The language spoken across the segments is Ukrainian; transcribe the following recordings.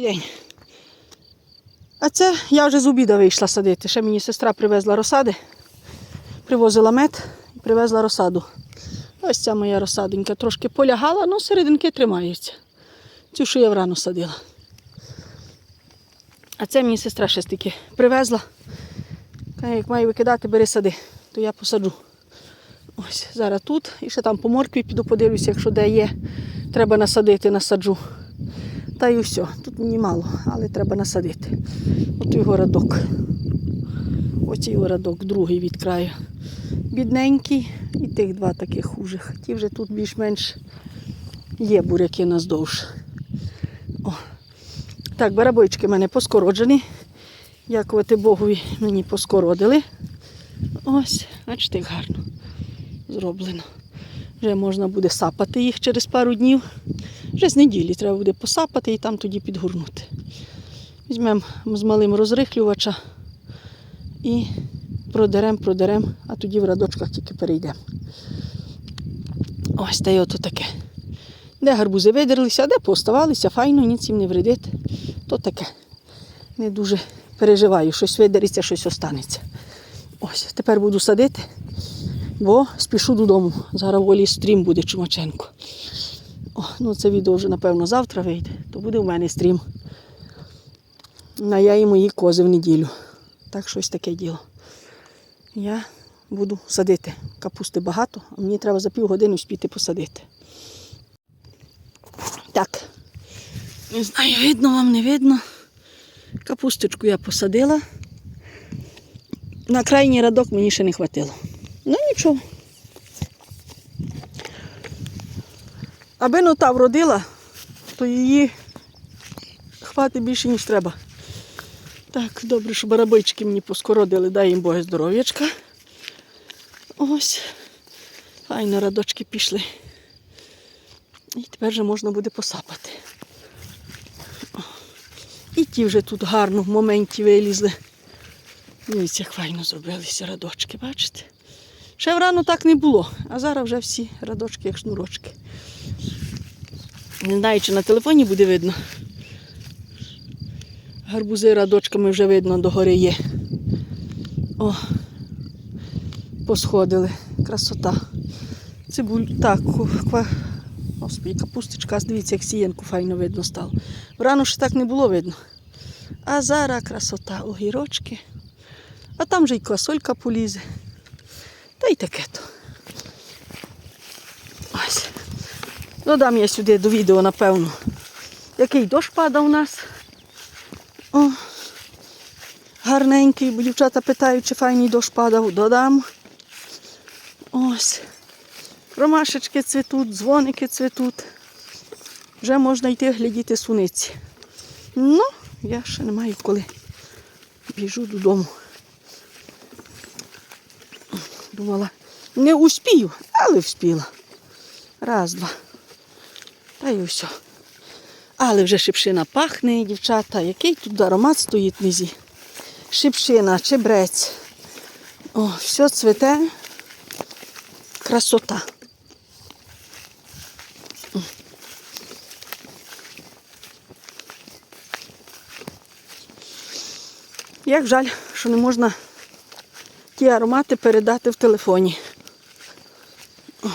день. А це я вже з обіда вийшла садити. Ще мені сестра привезла розсади, привозила мед і привезла розсаду. Ось ця моя розсадонька трошки полягала, але серединки тримаються. Цю, що я врано садила. А це мені сестра ще стільки привезла. Як маю викидати, бери сади, то я посаджу. Ось зараз тут. І ще там по моркві піду подивлюся, якщо де є, треба насадити, насаджу. Та й усе. Тут мені мало, але треба насадити. От його радок. Ось його радок, другий від краю. Бідненький і тих два таких хужих. Ті вже тут більш-менш є буряки наздовж. О. Так, барабойчики в мене поскороджені. Дякувати Богові, мені поскородили. Ось, бачите, гарно зроблено. Вже можна буде сапати їх через пару днів. Вже з неділі треба буде посапати і там тоді підгорнути. Візьмемо з малим розрихлювача і продеремо, продеремо, а тоді в радочках тільки перейдемо. Ось та й ото таке. Де гарбузи видерлися, а де поставалися, файно, ніц їм не вредить. То таке. Не дуже переживаю, щось видериться, щось останеться. Ось, тепер буду садити, бо спішу додому. Зараз волі стрім буде Чумаченко. О, ну це відео вже, напевно, завтра вийде, то буде у мене стрім. На я і мої кози в неділю. Так щось таке діло. Я буду садити. Капусти багато, а мені треба за півгодини спіти посадити. Так. Не знаю, видно вам, не видно. Капусточку я посадила. На крайній радок мені ще не хватило. Ну нічого. Аби ну та вродила, то її хватить більше, ніж треба. Так, добре, що барабички мені поскородили, дай їм Боги здоров'ячка. Ось. Файно радочки пішли. І тепер вже можна буде посапати. І ті вже тут гарно в моменті вилізли. Дивіться, як файно зробилися радочки, бачите? Ще врано так не було, а зараз вже всі радочки, як шнурочки. Не знаю, чи на телефоні буде видно. Гарбузи радочками вже видно догори є. О, посходили. Красота. Цибуль, так, ква... Господи, капусточка, дивіться, як сіянку файно видно стало. Врано ще так не було видно. А зараз красота, огірочки. А там вже й квасолька полізе. Та й таке то. Ось. Додам я сюди до відео, напевно. Який дощ падав у нас. О, гарненький, бо дівчата питають, чи файний дощ падав. Додам. Ось. Ромашечки цвітуть, дзвоники цвітуть. Вже можна йти глядіти суниці. Ну, я ще не маю коли. Біжу додому. Думала, не успію, але вспіла. Раз, два. Та й все. Але вже шипшина пахне, дівчата. Який тут аромат стоїть внизі. Шипшина, чебрець. О, все цвете. Красота. Як жаль, що не можна ті аромати передати в телефоні. О.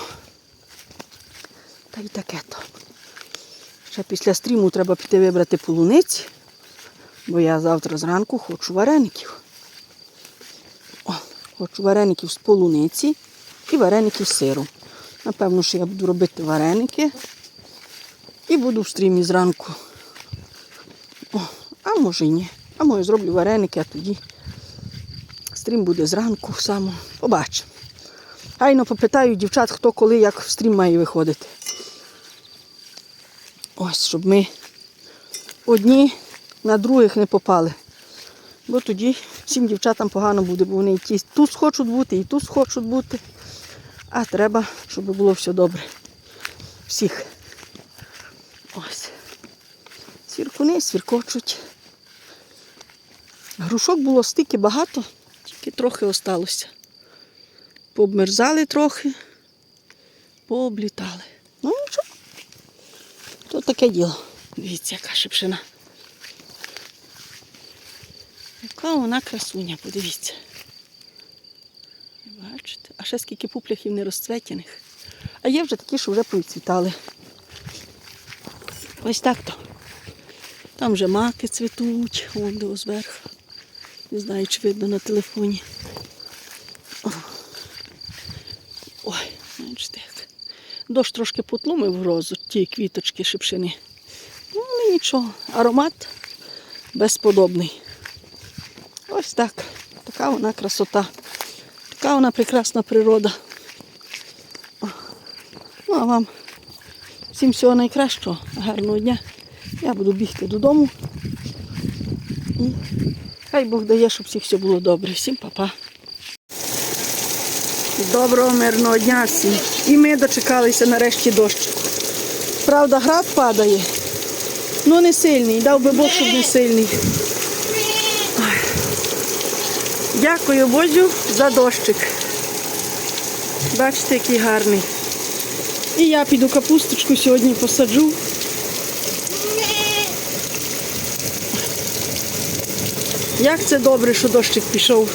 Та й таке то. Ще після стріму треба піти вибрати полуниці, бо я завтра зранку хочу вареників. О, хочу вареників з полуниці і вареників з сиром. Напевно, що я буду робити вареники і буду в стрімі зранку. О, а може й ні. А може зроблю вареники, а тоді стрім буде зранку саме. Побачимо. Гайно попитаю дівчат, хто коли як в стрім має виходити. Ось, щоб ми одні на других не попали. Бо тоді всім дівчатам погано буде, бо вони і тут хочуть бути, і тут хочуть бути. А треба, щоб було все добре. Всіх. Ось. Свіркуни свіркочуть. Грушок було стільки багато, тільки трохи осталося. Пообмерзали трохи, пооблітали таке діло. Дивіться, яка шипшина. Яка вона красуня, подивіться. Бачите? А ще скільки пупляхів нерозцветяних. А є вже такі, що вже процвітали. Ось так то. Там вже маки цвітуть, вон до зверху. Не знаю, чи видно на телефоні. Дощ трошки потлумив грозу, ті квіточки шипшини. Ну, але нічого. Аромат безподобний. Ось так. Така вона красота. Така вона прекрасна природа. Ну, а вам всім всього найкращого, гарного дня. Я буду бігти додому. І хай Бог дає, щоб всіх все було добре. Всім па-па. Доброго мирного дня всім. І ми дочекалися нарешті дощику. Правда, град падає. Ну не сильний, дав би Бог, щоб не сильний. Дякую Бозю за дощик. Бачите, який гарний. І я піду капусточку сьогодні посаджу. Як це добре, що дощик пішов.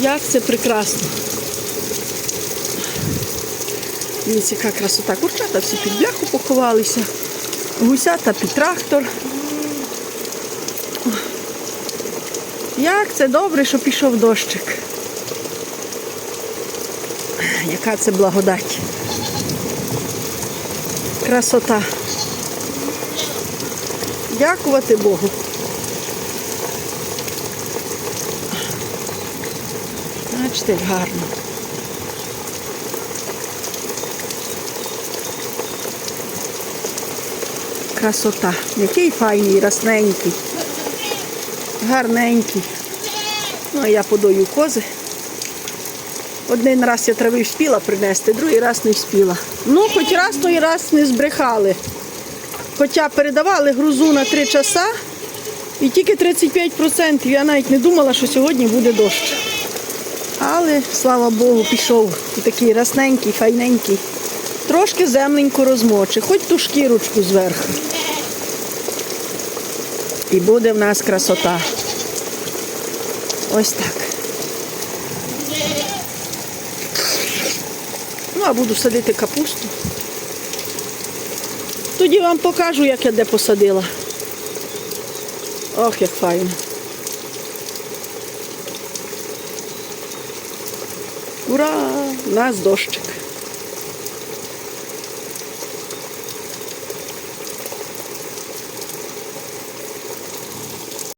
Як це прекрасно. Дивіться, яка красота. Курчата всі під бляху поховалися. Гусята під трактор. Як це добре, що пішов дощик. Яка це благодать. Красота. Дякувати Богу. Бачите, як гарно. Красота. Який файний, расненький. Гарненький. Ну, а я подою кози. Один раз я трави вспіла принести, другий раз не вспіла. Ну, хоч раз той раз не збрехали. Хоча передавали грузу на три часа і тільки 35%. Я навіть не думала, що сьогодні буде дощ. Але, слава Богу, пішов такий расненький, файненький. Трошки земленько розмоче, хоч ту шкірочку зверху. І буде в нас красота. Ось так. Ну, а буду садити капусту. Тоді вам покажу, як я де посадила. Ох, як файно. Ура! У нас дощик.